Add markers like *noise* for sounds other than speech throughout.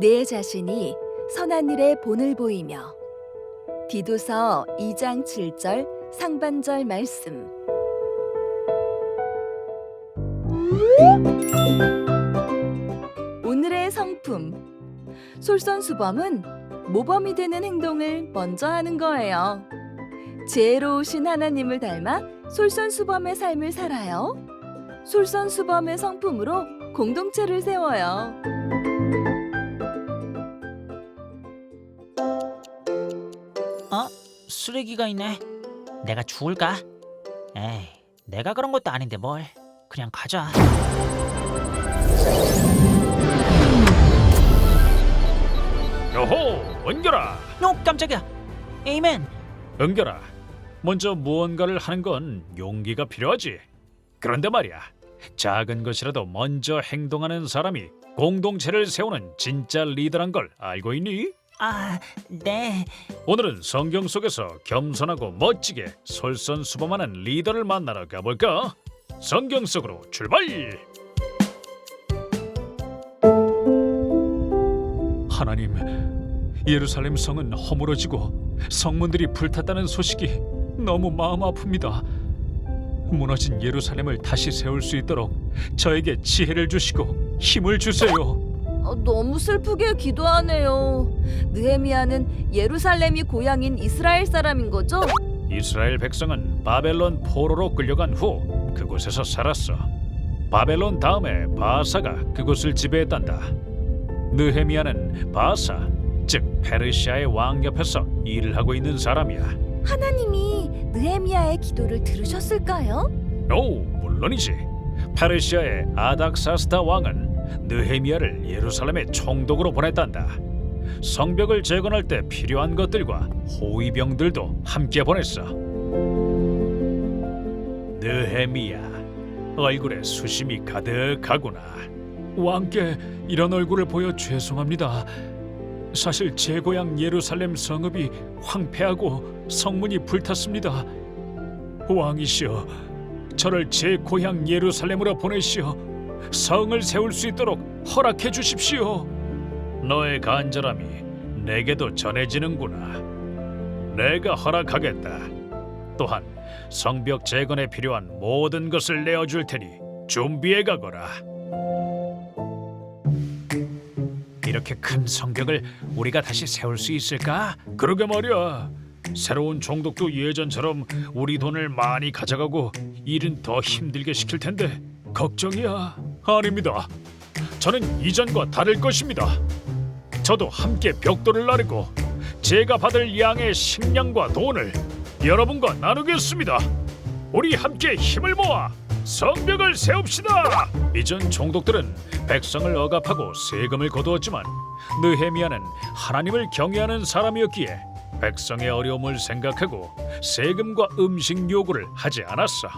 내 자신이 선한 일에 본을 보이며 디도서 2장 7절 상반절 말씀 오늘의 성품 솔선수범은 모범이 되는 행동을 먼저 하는 거예요. 지혜로우신 하나님을 닮아 솔선수범의 삶을 살아요. 솔선수범의 성품으로 공동체를 세워요. 쓰레기가 있네. 내가 주울까? 에이, 내가 그런 것도 아닌데 뭘. 그냥 가자. 여호, 은결아, 어, 깜짝이야. 에이맨. 은결아. 먼저 무언가를 하는 건 용기가 필요하지. 그런데 말이야, 작은 것이라도 먼저 행동하는 사람이 공동체를 세우는 진짜 리더란 걸 알고 있니? 아, 네. 오늘은 성경 속에서 겸손하고 멋지게 솔선수범하는 리더를 만나러 가볼까? 성경 속으로 출발! 하나님, 예루살렘 성은 허물어지고 성문들이 불탔다는 소식이 너무 마음 아픕니다. 무너진 예루살렘을 다시 세울 수 있도록 저에게 지혜를 주시고 힘을 주세요. 어, 너무 슬프게 기도하네요. 느헤미야는 예루살렘이 고향인 이스라엘 사람인 거죠? 이스라엘 백성은 바벨론 포로로 끌려간 후 그곳에서 살았어. 바벨론 다음에 바사가 그곳을 지배했단다. 느헤미야는 바사, 즉 페르시아의 왕 옆에서 일을 하고 있는 사람이야. 하나님이 느헤미야의 기도를 들으셨을까요? 오, 물론이지. 페르시아의 아닥사스다 왕은 느헤미야를 예루살렘의 총독으로 보냈단다. 성벽을 재건할 때 필요한 것들과 호위병들도 함께 보냈어. 느헤미야, 얼굴에 수심이 가득하구나. 왕께 이런 얼굴을 보여 죄송합니다. 사실 제 고향 예루살렘 성읍이 황폐하고 성문이 불탔습니다. 왕이시여, 저를 제 고향 예루살렘으로 보내시어 성을 세울 수 있도록 허락해 주십시오. 너의 간절함이 내게도 전해지는구나. 내가 허락하겠다. 또한 성벽 재건에 필요한 모든 것을 내어 줄 테니 준비해 가거라. 이렇게 큰 성벽을 우리가 다시 세울 수 있을까? 그러게 말이야. 새로운 총독도 예전처럼 우리 돈을 많이 가져가고 일은 더 힘들게 시킬 텐데 걱정이야. 아닙니다. 저는 이전과 다를 것입니다. 저도 함께 벽돌을 나르고 제가 받을 양의 식량과 돈을 여러분과 나누겠습니다. 우리 함께 힘을 모아 성벽을 세웁시다. 이전 총독들은 백성을 억압하고 세금을 거두었지만 느헤미야는 하나님을 경외하는 사람이었기에 백성의 어려움을 생각하고 세금과 음식 요구를 하지 않았어.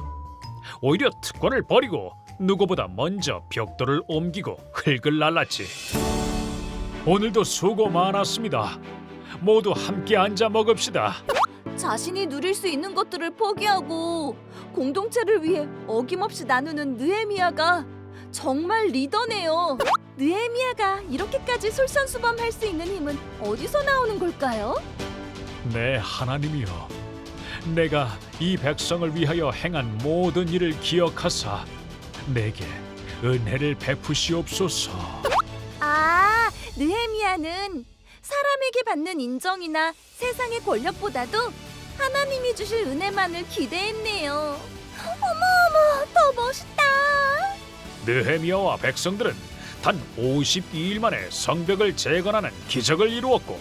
오히려 특권을 버리고 누구보다 먼저 벽돌을 옮기고 흙을 날랐지. 오늘도 수고 많았습니다. 모두 함께 앉아 먹읍시다. 자신이 누릴 수 있는 것들을 포기하고 공동체를 위해 어김없이 나누는 느헤미야가 정말 리더네요. 느헤미야가 이렇게까지 솔선수범할 수 있는 힘은 어디서 나오는 걸까요? 내 하나님이여, 내가 이 백성을 위하여 행한 모든 일을 기억하사 내게 은혜를 베푸시옵소서. 아, 느헤미야는 사람에게 받는 인정이나 세상의 권력보다도 하나님이 주실 은혜만을 기대했네요. 어머 어머, 더 멋있다. 느헤미야와 백성들은 단 52일 만에 성벽을 재건하는 기적을 이루었고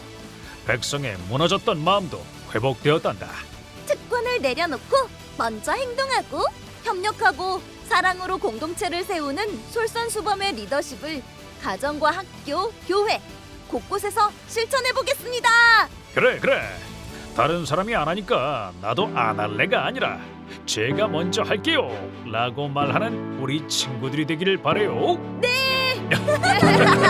백성의 무너졌던 마음도 회복되었단다. 특권을 내려놓고 먼저 행동하고 협력하고 사랑으로 공동체를 세우는 솔선수범의 리더십을 가정과 학교, 교회 곳곳에서 실천해 보겠습니다. 그래 그래 다른 사람이 안 하니까 나도 안 할래가 아니라 제가 먼저 할게요 라고 말하는 우리 친구들이 되기를 바래요 네. *laughs*